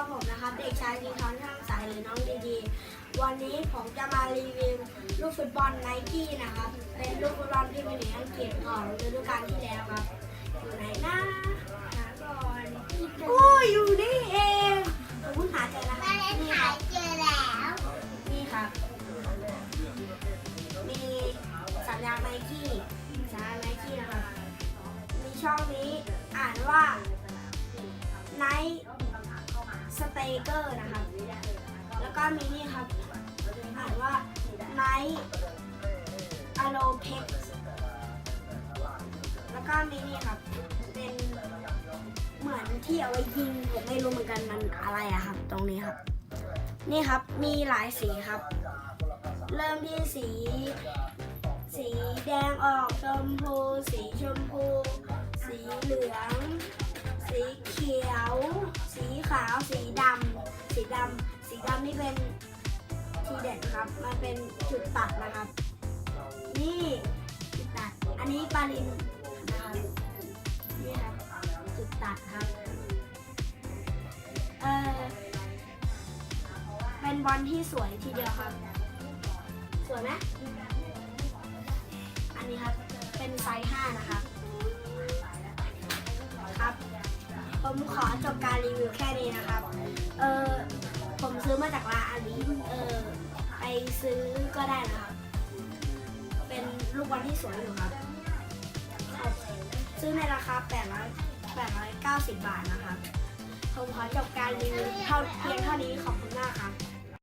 กับผมนะครับเด็กชายดีทอนช่างสายหรือน้องดีดี วันนี้ผมจะมารีวิวลูกฟุตบอลไนกี้นะครับ เป็นลูกฟุตบอลที่มีในอังกฤษของฤดูกาลที่แล้วครับ อยู่ไหนนะหาก่อนโอ้ยอยู่นี่เองผมเพิ่งหาเจอนะครับมาเล่นนี่คขารัยบเจอแล้ว นี่ครับ มีสัญญาณไนกี้สัญญาณไนกี้นะครับ มีช่องนี้อ่านว่าไนส เตเกอร์นะครับ แล้วก็มีนี่ครับ อ่านว่าไนท์อะโลเพ็กแล้วก็มีนี่ครับ เป็นเหมือนที่เอาไว้ยิงผมไม่รู้เหมือนกันมันอะไรอะครับ ตรงนี้ครับ นี่ครับมีหลายสีครับ เริ่มที่สี สีแดงออกชมพู สีชมพู สีเหลือง สีเขียว สีขาว สีดำ ดำสีดำนี่เป็นทีเด็ดครับ มันเป็นจุดตัดนะครับ นี่จุดตัด อันนี้ปาลินนะครับนี่ครับจุดตัดครับ เออเป็นบอลที่สวยทีเดียวครับ สวยไหมอันนี้ครับ เป็นไซส์5นะครับครับผมขอจบการรีวิวแค่นี้นะครับ ซื้อมาจากร้านอาลีเออไปซื้อก็ได้นะครับ เป็นลูกบอลที่สวยอยู่ครับครับซื้อในราคา800 890 บาทนะครับ ผมขอจบการรีวิวเท่าเพียงเท่านี้ขอบคุณมากครับ